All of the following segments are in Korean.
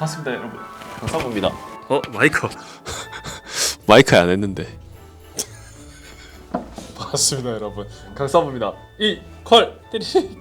반갑습니다 여러분. 강사부입니다. 어 마이크. 마이크 안 했는데. 반갑습니다 여러분. 강사부입니다. 이퀄 띠리릭.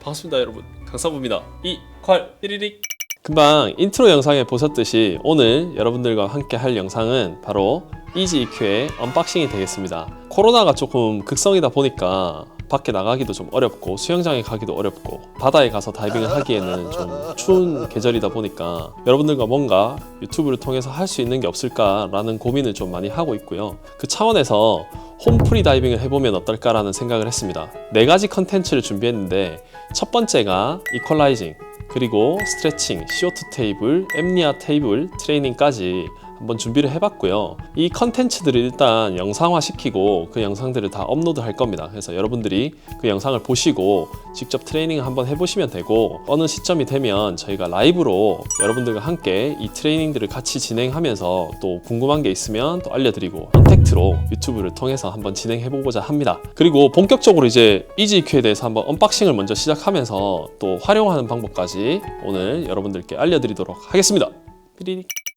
반갑습니다 여러분. 강사부입니다. 이퀄 띠리릭. 금방 인트로 영상에 보셨듯이 오늘 여러분들과 함께 할 영상은 바로 이지이큐의 언박싱이 되겠습니다. 코로나가 조금 극성이다 보니까 밖에 나가기도 좀 어렵고 수영장에 가기도 어렵고 바다에 가서 다이빙을 하기에는 좀 추운 계절이다 보니까 여러분들과 뭔가 유튜브를 통해서 할 수 있는 게 없을까라는 고민을 좀 많이 하고 있고요. 그 차원에서 홈프리 다이빙을 해보면 어떨까라는 생각을 했습니다. 네 가지 컨텐츠를 준비했는데 첫 번째가 이퀄라이징 그리고 스트레칭, CO2 테이블, 엠니아 테이블 트레이닝까지 한번 준비를 해봤고요. 이 컨텐츠들을 일단 영상화 시키고 그 영상들을 다 업로드 할 겁니다. 그래서 여러분들이 그 영상을 보시고 직접 트레이닝을 한번 해보시면 되고 어느 시점이 되면 저희가 라이브로 여러분들과 함께 이 트레이닝들을 같이 진행하면서 또 궁금한 게 있으면 또 알려드리고 컨택트로 유튜브를 통해서 한번 진행해보고자 합니다. 그리고 본격적으로 이제 이지큐에 대해서 한번 언박싱을 먼저 시작하면서 또 활용하는 방법까지 오늘 여러분들께 알려드리도록 하겠습니다. 삐리릭.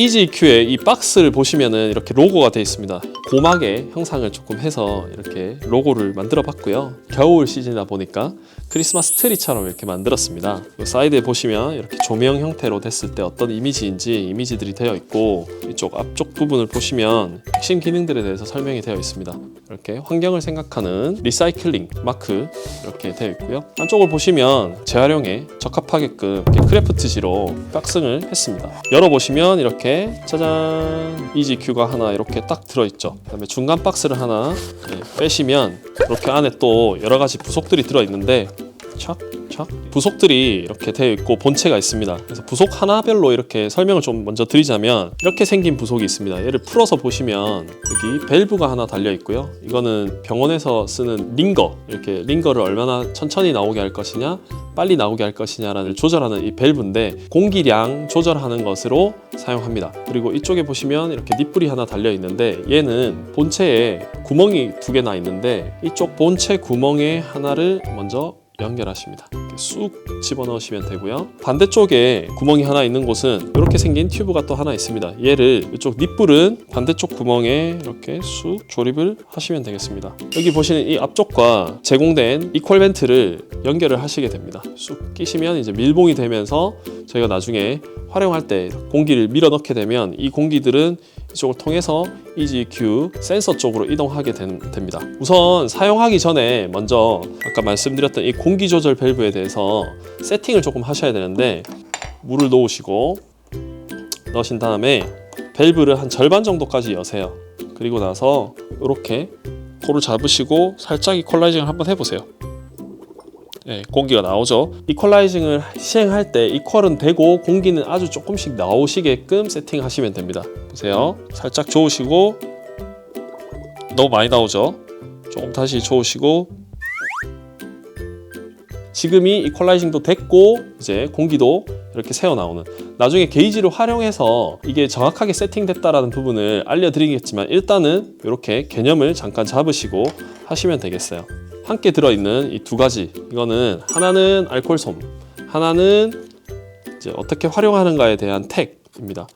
EasyQ의 이 박스를 보시면은 이렇게 로고가 되어 있습니다. 고막의 형상을 조금 해서 이렇게 로고를 만들어 봤고요. 겨울 시즌이다 보니까 크리스마스 트리처럼 이렇게 만들었습니다. 이 사이드에 보시면 이렇게 조명 형태로 됐을 때 어떤 이미지인지 이미지들이 되어 있고 이쪽 앞쪽 부분을 보시면 핵심 기능들에 대해서 설명이 되어 있습니다. 이렇게 환경을 생각하는 리사이클링 마크 이렇게 되어 있고요. 한쪽을 보시면 재활용에 적합하게끔 이렇게 크래프트지로 박스를 했습니다. 열어보시면 이렇게 짜잔 이지큐가 하나 이렇게 딱 들어있죠. 그다음에 중간 박스를 하나 네, 빼시면 이렇게 안에 또 여러 가지 부속들이 들어있는데 착 착 부속들이 이렇게 되어 있고 본체가 있습니다. 그래서 부속 하나별로 이렇게 설명을 좀 먼저 드리자면 이렇게 생긴 부속이 있습니다. 얘를 풀어서 보시면 여기 밸브가 하나 달려 있고요. 이거는 병원에서 쓰는 링거 이렇게 링거를 얼마나 천천히 나오게 할 것이냐 빨리 나오게 할 것이냐를 조절하는 이 밸브인데 공기량 조절하는 것으로 사용합니다. 그리고 이쪽에 보시면 이렇게 닛불이 하나 달려 있는데 얘는 본체에 구멍이 두 개나 있는데 이쪽 본체 구멍에 하나를 먼저 연결하십니다. 이렇게 쑥 집어넣으시면 되고요. 반대쪽에 구멍이 하나 있는 곳은 이렇게 생긴 튜브가 또 하나 있습니다. 얘를 이쪽 닛불은 반대쪽 구멍에 이렇게 쑥 조립을 하시면 되겠습니다. 여기 보시는 이 앞쪽과 제공된 이퀄 벤트를 연결을 하시게 됩니다. 쑥 끼시면 이제 밀봉이 되면서 저희가 나중에 활용할 때 공기를 밀어 넣게 되면 이 공기들은 이 쪽을 통해서 EGQ 센서 쪽으로 이동하게 된- 됩니다. 우선 사용하기 전에 먼저 아까 말씀드렸던 이 공기 조절 밸브에 대해서 세팅을 조금 하셔야 되는데 물을 놓으시고 넣으신 다음에 밸브를 한 절반 정도까지 여세요. 그리고 나서 이렇게 코를 잡으시고 살짝 이퀄라이징을 한번 해보세요. 네, 공기가 나오죠. 이퀄라이징을 시행할 때 이퀄은 되고 공기는 아주 조금씩 나오시게끔 세팅하시면 됩니다. 보세요. 살짝 저으시고 너무 많이 나오죠. 조금 다시 저으시고 지금이 이퀄라이징도 됐고 이제 공기도 이렇게 새어 나오는 나중에 게이지를 활용해서 이게 정확하게 세팅됐다라는 부분을 알려드리겠지만 일단은 이렇게 개념을 잠깐 잡으시고 하시면 되겠어요. 함께 들어있는 이 두 가지 이거는 하나는 알콜솜 하나는 이제 어떻게 활용하는가에 대한 택입니다.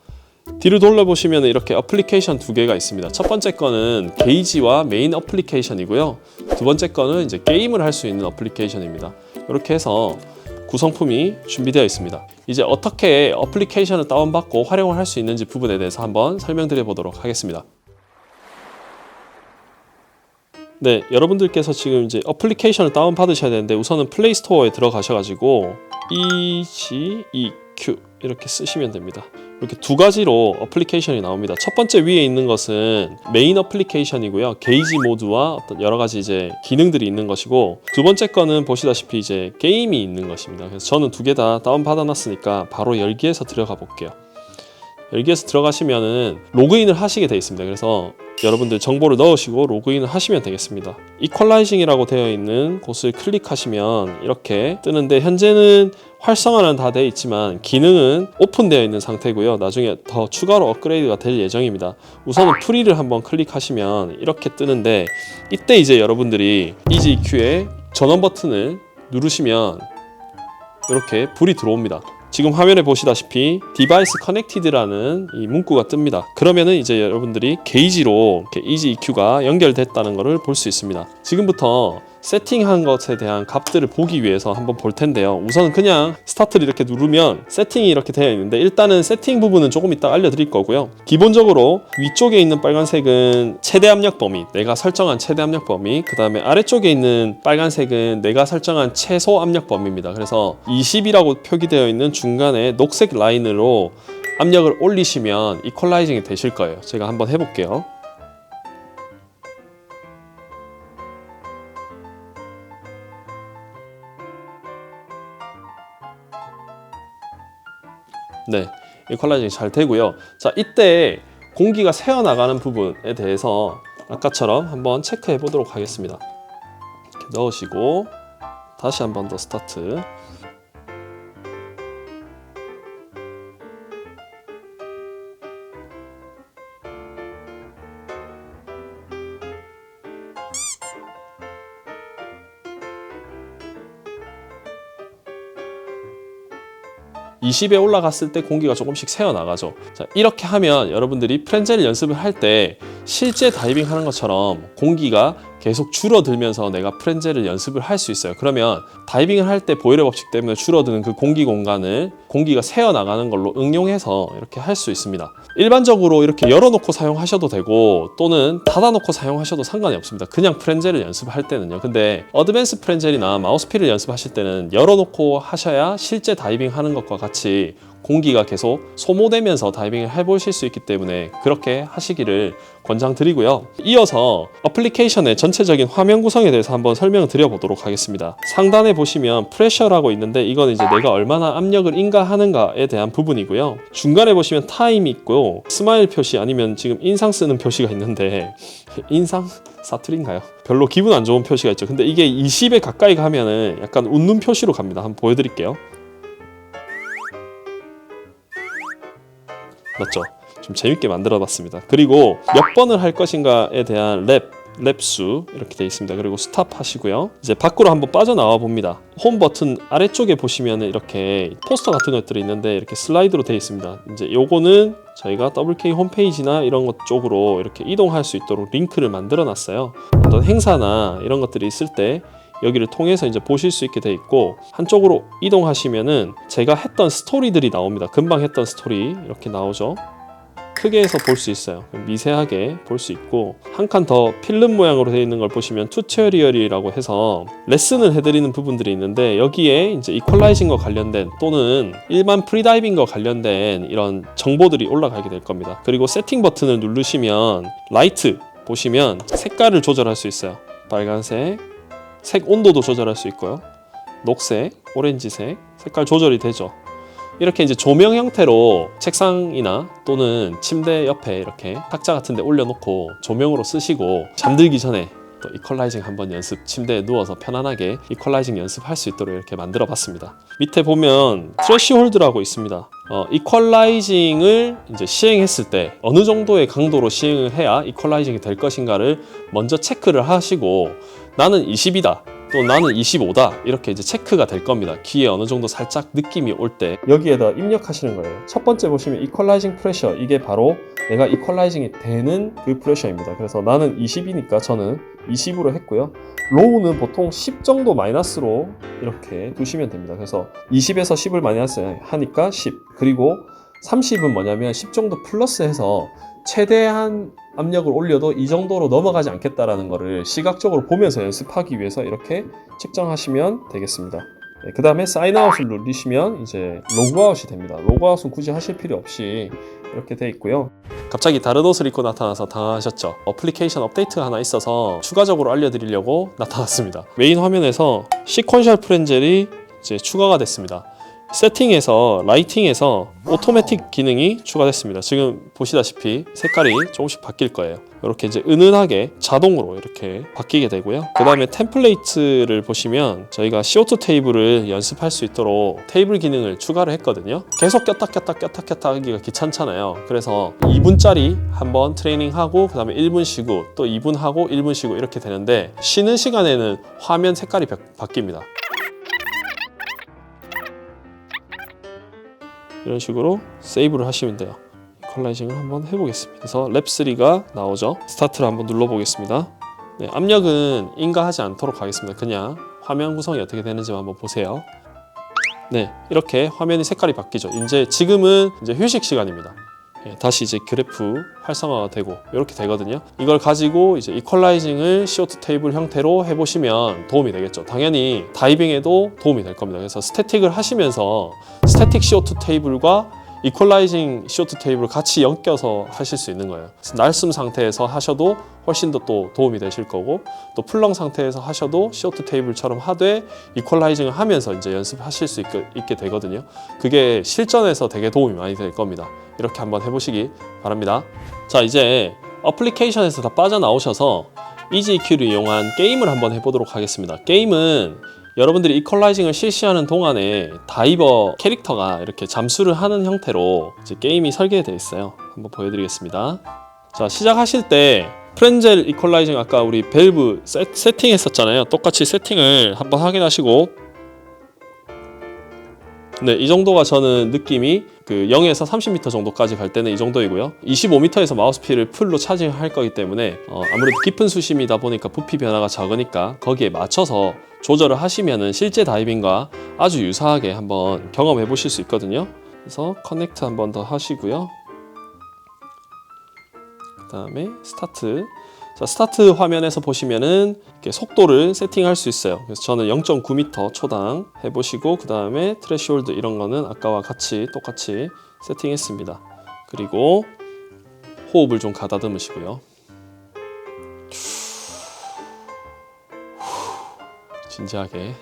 뒤를 돌려보시면 이렇게 어플리케이션 두 개가 있습니다. 첫 번째 거는 게이지와 메인 어플리케이션이고요. 두 번째 거는 이제 게임을 할 수 있는 어플리케이션입니다. 이렇게 해서 구성품이 준비되어 있습니다. 이제 어떻게 어플리케이션을 다운받고 활용을 할 수 있는지 부분에 대해서 한번 설명드려 보도록 하겠습니다. 네, 여러분들께서 지금 이제 어플리케이션을 다운 받으셔야 되는데 우선은 플레이 스토어에 들어가셔가지고 EGEQ 이렇게 쓰시면 됩니다. 이렇게 두 가지로 어플리케이션이 나옵니다. 첫 번째 위에 있는 것은 메인 어플리케이션이고요. 게이지 모드와 어떤 여러 가지 이제 기능들이 있는 것이고 두 번째 거는 보시다시피 이제 게임이 있는 것입니다. 그래서 저는 두 개 다 다운 받아놨으니까 바로 열기에서 들어가 볼게요. 열기에서 들어가시면은 로그인을 하시게 돼 있습니다. 그래서 여러분들 정보를 넣으시고 로그인을 하시면 되겠습니다. 이퀄라이징이라고 되어 있는 곳을 클릭하시면 이렇게 뜨는데 현재는 활성화는 다 되어 있지만 기능은 오픈되어 있는 상태고요. 나중에 더 추가로 업그레이드가 될 예정입니다. 우선은 프리를 한번 클릭하시면 이렇게 뜨는데 이때 이제 여러분들이 EasyEQ의 전원 버튼을 누르시면 이렇게 불이 들어옵니다. 지금 화면에 보시다시피 디바이스 커넥티드라는 이 문구가 뜹니다. 그러면은 이제 여러분들이 게이지로 이렇게 이지 EQ가 연결됐다는 것을 볼 수 있습니다. 지금부터 세팅한 것에 대한 값들을 보기 위해서 한번 볼 텐데요. 우선은 그냥 스타트를 이렇게 누르면 세팅이 이렇게 되어 있는데 일단은 세팅 부분은 조금 이따 알려드릴 거고요. 기본적으로 위쪽에 있는 빨간색은 최대 압력 범위, 내가 설정한 최대 압력 범위, 그 다음에 아래쪽에 있는 빨간색은 내가 설정한 최소 압력 범위입니다. 그래서 20이라고 표기되어 있는 중간에 녹색 라인으로 압력을 올리시면 이퀄라이징이 되실 거예요. 제가 한번 해볼게요. 네, 이퀄라이징이 잘 되고요. 자, 이때 공기가 새어나가는 부분에 대해서 아까처럼 한번 체크해 보도록 하겠습니다. 이렇게 넣으시고 다시 한번 더 스타트. (20에) 올라갔을 때 공기가 조금씩 새어 나가죠. 자 이렇게 하면 여러분들이 프렌젤 연습을 할 때 실제 다이빙 하는 것처럼 공기가 계속 줄어들면서 내가 프렌젤을 연습을 할 수 있어요. 그러면 다이빙을 할 때 보일러 법칙 때문에 줄어드는 그 공기 공간을 공기가 새어 나가는 걸로 응용해서 이렇게 할 수 있습니다. 일반적으로 이렇게 열어놓고 사용하셔도 되고 또는 닫아놓고 사용하셔도 상관이 없습니다. 그냥 프렌젤을 연습할 때는요. 근데 어드밴스 프렌젤이나 마우스피를 연습하실 때는 열어놓고 하셔야 실제 다이빙 하는 것과 같이 공기가 계속 소모되면서 다이빙을 해보실 수 있기 때문에 그렇게 하시기를 권장드리고요. 이어서 어플리케이션의 전체적인 화면 구성에 대해서 한번 설명을 드려보도록 하겠습니다. 상단에 보시면 프레셔라고 있는데 이건 이제 내가 얼마나 압력을 인가하는가에 대한 부분이고요. 중간에 보시면 타임이 있고 스마일 표시 아니면 지금 인상 쓰는 표시가 있는데 인상 사투리인가요? 별로 기분 안 좋은 표시가 있죠. 근데 이게 20에 가까이 가면은 약간 웃는 표시로 갑니다. 한번 보여드릴게요. 맞죠? 좀 재밌게 만들어 봤습니다. 그리고 몇 번을 할 것인가에 대한 랩, 랩수 이렇게 되어 있습니다. 그리고 스탑 하시고요. 이제 밖으로 한번 빠져나와 봅니다. 홈 버튼 아래쪽에 보시면 이렇게 포스터 같은 것들이 있는데 이렇게 슬라이드로 되어 있습니다. 이제 요거는 저희가 WK 홈페이지나 이런 것 쪽으로 이렇게 이동할 수 있도록 링크를 만들어 놨어요. 어떤 행사나 이런 것들이 있을 때 여기를 통해서 이제 보실 수 있게 돼 있고 한쪽으로 이동하시면은 제가 했던 스토리들이 나옵니다. 금방 했던 스토리 이렇게 나오죠. 크게 해서 볼 수 있어요. 미세하게 볼 수 있고 한 칸 더 필름 모양으로 되어 있는 걸 보시면 튜토리얼이라고 해서 레슨을 해드리는 부분들이 있는데 여기에 이제 이퀄라이징과 관련된 또는 일반 프리다이빙과 관련된 이런 정보들이 올라가게 될 겁니다. 그리고 세팅 버튼을 누르시면 라이트 보시면 색깔을 조절할 수 있어요. 빨간색, 색 온도도 조절할 수 있고요. 녹색, 오렌지색 색깔 조절이 되죠. 이렇게 이제 조명 형태로 책상이나 또는 침대 옆에 이렇게 탁자 같은 데 올려놓고 조명으로 쓰시고 잠들기 전에 또 이퀄라이징 한번 연습 침대에 누워서 편안하게 이퀄라이징 연습할 수 있도록 이렇게 만들어 봤습니다. 밑에 보면 트래시홀드라고 있습니다. 어, 이퀄라이징을 이제 시행했을 때 어느 정도의 강도로 시행을 해야 이퀄라이징이 될 것인가를 먼저 체크를 하시고 나는 20이다. 또 나는 25다. 이렇게 이제 체크가 될 겁니다. 귀에 어느 정도 살짝 느낌이 올 때. 여기에다 입력하시는 거예요. 첫 번째 보시면 이퀄라이징 프레셔 이게 바로 내가 이퀄라이징이 되는 그 프레셔입니다. 그래서 나는 20이니까 저는 20으로 했고요. 로우는 보통 10 정도 마이너스로 이렇게 두시면 됩니다. 그래서 20에서 10을 마이너스 하니까 10 그리고 30은 뭐냐면 10 정도 플러스해서 최대한 압력을 올려도 이 정도로 넘어가지 않겠다라는 것을 시각적으로 보면서 연습하기 위해서 이렇게 측정하시면 되겠습니다. 네, 그 다음에 사인아웃을 누르시면 이제 로그아웃이 됩니다. 로그아웃은 굳이 하실 필요 없이 이렇게 돼 있고요. 갑자기 다른 옷을 입고 나타나서 당황하셨죠? 어플리케이션 업데이트가 하나 있어서 추가적으로 알려드리려고 나타났습니다. 메인 화면에서 시퀀셜 프렌젤이 이제 추가가 됐습니다. 세팅에서 라이팅에서 오토매틱 기능이 추가됐습니다. 지금 보시다시피 색깔이 조금씩 바뀔 거예요. 이렇게 이제 은은하게 자동으로 이렇게 바뀌게 되고요. 그 다음에 템플레이트를 보시면 저희가 CO2 테이블을 연습할 수 있도록 테이블 기능을 추가를 했거든요. 계속 꼈다 꼈다 꼈다 꼈다 하기가 귀찮잖아요. 그래서 2분짜리 한번 트레이닝하고 그 다음에 1분 쉬고 또 2분 하고 1분 쉬고 이렇게 되는데 쉬는 시간에는 화면 색깔이 바- 바뀝니다. 이런 식으로 세이브를 하시면 돼요. 컬라이징을 한번 해보겠습니다. 그래서 랩3가 나오죠. 스타트를 한번 눌러보겠습니다. 네, 압력은 인가하지 않도록 하겠습니다. 그냥 화면 구성이 어떻게 되는지 한번 보세요. 네, 이렇게 화면이 색깔이 바뀌죠. 이제 지금은 이제 휴식 시간입니다. 예, 다시 이제 그래프 활성화가 되고 이렇게 되거든요. 이걸 가지고 이제 이퀄라이징을 CO2 테이블 형태로 해보시면 도움이 되겠죠. 당연히 다이빙에도 도움이 될 겁니다. 그래서 스태틱을 하시면서 스태틱 CO2 테이블과 이퀄라이징 CO2 테이블 같이 엮여서 하실 수 있는 거예요. 날숨 상태에서 하셔도 훨씬 더 또 도움이 되실 거고 또 풀렁 상태에서 하셔도 CO2 테이블처럼 하되 이퀄라이징을 하면서 이제 연습하실 수 있게, 있게 되거든요. 그게 실전에서 되게 도움이 많이 될 겁니다. 이렇게 한번 해보시기 바랍니다. 자 이제 어플리케이션에서 다 빠져나오셔서 EasyEQ를 이용한 게임을 한번 해보도록 하겠습니다. 게임은 여러분들이 이퀄라이징을 실시하는 동안에 다이버 캐릭터가 이렇게 잠수를 하는 형태로 게임이 설계되어 있어요. 한번 보여드리겠습니다. 자 시작하실 때 프렌젤 이퀄라이징 아까 우리 밸브 세, 세팅했었잖아요. 똑같이 세팅을 한번 확인하시고 네, 이 정도가 저는 느낌이 그 0에서 30m 정도까지 갈 때는 이 정도이고요. 25m에서 마우스피를 풀로 차징할 거기 때문에 어, 아무래도 깊은 수심이다 보니까 부피 변화가 작으니까 거기에 맞춰서 조절을 하시면은 실제 다이빙과 아주 유사하게 한번 경험해 보실 수 있거든요. 그래서 커넥트 한번 더 하시고요. 그 다음에 스타트. 자, 스타트 화면에서 보시면은 속도를 세팅할 수 있어요. 그래서 저는 0.9m 초당 해보시고 그 다음에 트레시홀드 이런 거는 아까와 같이 똑같이 세팅했습니다. 그리고 호흡을 좀 가다듬으시고요. 진지하게.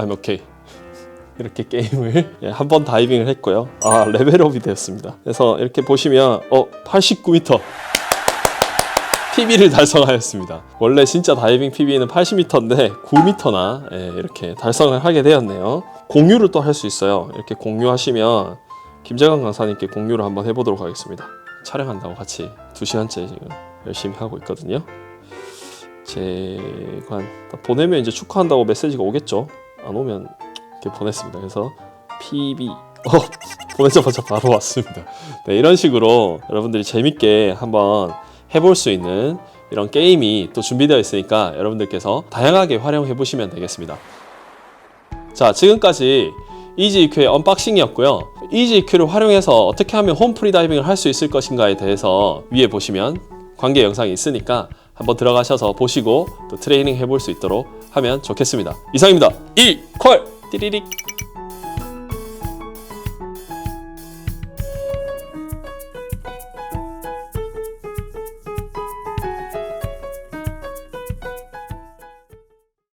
I'm okay. 이렇게 게임을 예, 한번 다이빙을 했고요. 아 레벨업이 되었습니다. 그래서 이렇게 보시면 어 89m PB를 달성하였습니다. 원래 진짜 다이빙 PB는 80m인데 9m나 예, 이렇게 달성을 하게 되었네요. 공유를 또 할 수 있어요. 이렇게 공유하시면 김재관 강사님께 공유를 한번 해보도록 하겠습니다. 촬영한다고 같이 2시간째 지금 열심히 하고 있거든요. 재관 보내면 이제 축하한다고 메시지가 오겠죠. 안 오면 이렇게 보냈습니다. 그래서 PB 어 보내자마자 바로 왔습니다. 네, 이런 식으로 여러분들이 재밌게 한번 해볼 수 있는 이런 게임이 또 준비되어 있으니까 여러분들께서 다양하게 활용해 보시면 되겠습니다. 자, 지금까지 이지이큐의 언박싱이었고요. 이지이큐를 활용해서 어떻게 하면 홈 프리다이빙을 할 수 있을 것인가에 대해서 위에 보시면 관계 영상이 있으니까 한번 들어가셔서 보시고 또 트레이닝 해볼 수 있도록 하면 좋겠습니다. 이상입니다. 이퀄 띠리릭